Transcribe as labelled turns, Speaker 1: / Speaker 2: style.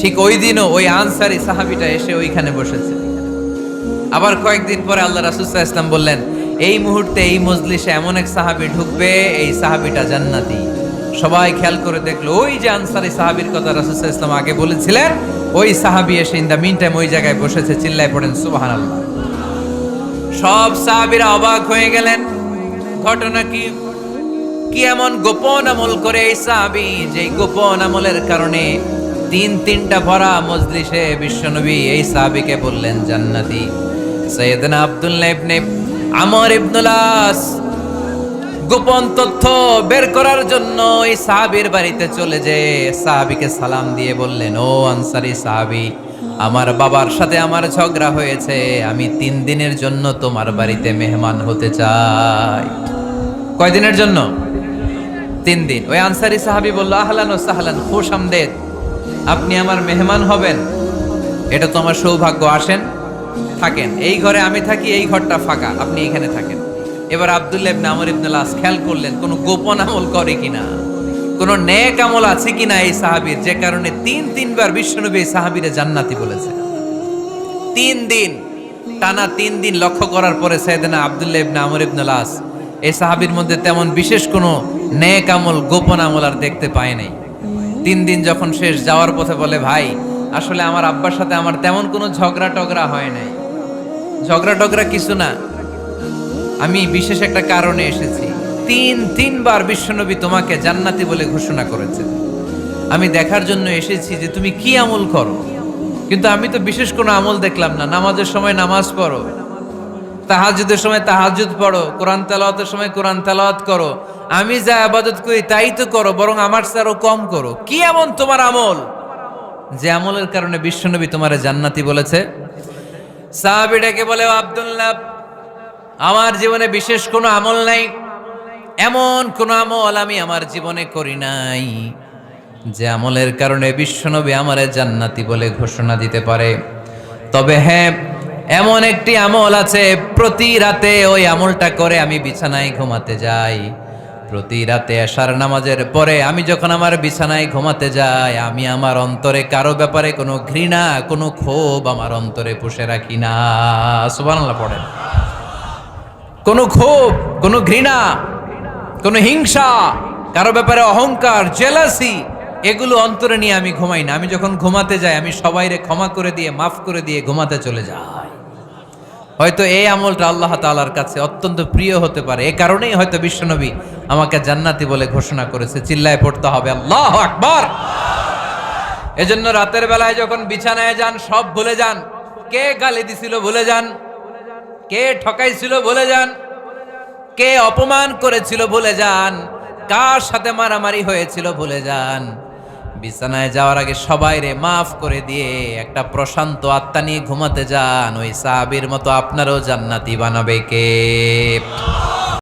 Speaker 1: ঠিক ওই দিনও ওই আনসারি সাহাবিটা এসে ওইখানে বসেছে। আবার কয়েকদিন পরে আল্লাহ সাল্লাল্লাহু ইসলাম বললেন, এই মুহূর্তে এই মজলিসে এমন এক সাহাবি ঢুকবে, এই সাহাবিটা জান্নাতি। সবাই খেয়াল করে দেখল, ওই যে আনসারি সাহাবির কথা রাসূল ইসলাম আগে বলেছিলেন, ওই সাহাবি এসে ইন দ্য মিন টাইম ওই জায়গায় বসেছে, চিল্লায় পড়েন, সুবহানাল্লাহ। সব সাহাবিরা অবাক হয়ে গেলেন। ঘটনা কি? কি এমন গোপন আমল করে এই সাহাবি যে গোপন আমলের কারণে তিন তিনটা ভরা মজলিসে বিশ্বনবী এই সাহাবিকে বললেন, জান্নাতি। সৈয়দনা আব্দুল্লাহ ইবনে আমর ইবনুল আস গোপন তথ্য বের করার জন্য এই সাহাবীর বাড়িতে চলে যে সাহাবীকে সালাম দিয়ে বললেন, ও আনসারি সাহাবী, আমার বাবার সাথে আমার ঝগড়া হয়েছে, আমি তিন দিনের জন্য তোমার বাড়িতে মেহমান হতে চাই। কয়দিনের জন্য? তিন দিন। ওই আনসারি সাহাবী বলল, আহলান ও সাহলান, খুশ আমদেদ। আপনি আমার মেহমান হবেন। এটা তো আমার সৌভাগ্য, আসেন, থাকেন। এই ঘরে আমি থাকি, এই ঘরটা ফাঁকা, আপনি এখানে থাকেন। এবার আব্দুল্লাহ ইবনে আমর ইবনে লাস খেয়াল করলেন, কোনো গোপন আমল করে কিনা? কোনো নেক আমল আছে কিনা এই সাহাবীর? যে কারণে তিন তিনবার বিশ্বনবী এই সাহাবীরে জান্নাতি বলেছে তিন দিন, টানা তিন দিন লক্ষ্য করার পরে সাইয়েদনা আব্দুল্লাহ ইবনে আমর ইবনে লাস এই সাহাবীর মধ্যে তেমন বিশেষ কোনো নেক আমল, গোপন আমল আর দেখতে পায় নাই। তিন দিন যখন শেষ যাওয়ার পথে বলে, ভাই, আসলে আমার আব্বার সাথে আমার তেমন কোনো ঝগড়া টগড়া হয় নাই। ঝগড়া টগড়া কিছু না। আমি বিশেষ একটা কারণে এসেছি। তিন তিনবার বিশ্বনবী তোমাকে জান্নাতি বলে ঘোষণা করেছে আমি দেখার জন্য এসেছি যে তুমি কি আমল করো। কিন্তু আমি তো বিশেষ কোনো আমল দেখলাম না। নামাজের সময় নামাজ পড়ো। তাহাজুদের সময় তাহাজুদ পড়ো, কোরআন তেলাওয়াতের সময় কোরআন তেলাওয়াত করো। আমি যা আবাদত করি তাই তো করো, বরং আমার আরও কম করো। কি এমন তোমার আমল? যে আমলের কারণে বিশ্বনবী তোমার জান্নাতি বলেছে। সাহাবিটাকে বলে, "ও আব্দুল্লাহ, আমার জীবনে বিশেষ কোনো আমল নাই। এমন কোনো আমল আমি আমার জীবনে করি নাই, যে আমলের কারণে বিশ্বনবী আমারে জান্নাতি বলে ঘোষণা দিতে পারে। তবে হ্যাঁ এমন একটি আমল আছে, প্রতি রাতে ওই আমলটা করে আমি বিছানায় ঘুমাতে যাই। প্রতি রাতে আসার নামাজের পরে আমি যখন আমার বিছানায় ঘুমাতে যাই, আমি আমার অন্তরে কারও ব্যাপারে কোনো ঘৃণা, কোনো ক্ষোভ আমার অন্তরে পুষে রাখি না। সুবহানাল্লাহ পড়েন। কোনো ক্ষোভ, কোনো ঘৃণা, কোনো হিংসা, কারও ব্যাপারে অহংকার, জেলাসি, এগুলো অন্তরে নিয়ে আমি ঘুমাই না। আমি যখন ঘুমাতে যাই, আমি সবাইরে ক্ষমা করে দিয়ে, মাফ করে দিয়ে ঘুমাতে চলে যাই। হয়তো এই আমলটা আল্লাহ তাআলার কাছে অত্যন্ত প্রিয় হতে পারে। এ কারণেই হয়তো বিশ্বনবী আমাকে জান্নাতি বলে ঘোষণা করেছে। চিল্লায় পড়তে হবে, আল্লাহ আকবার! এজন্য রাতের বেলায় যখন বিছানায় যান, সব ভুলে যান। কে গালি দিছিল ভুলে যান। কে ঠকাইছিল ভুলে যান। কে অপমান করেছিল ভুলে যান। কার সাথে মারামারি হয়েছিল ভুলে যান। বিছানায় যাওয়ার আগে সবাই রে মাফ করে দিয়ে একটা প্রশান্ত আত্মা নিয়ে ঘুমাতে যান। ওই সাহাবির মতো আপনারও জান্নাতি বানাবে কে?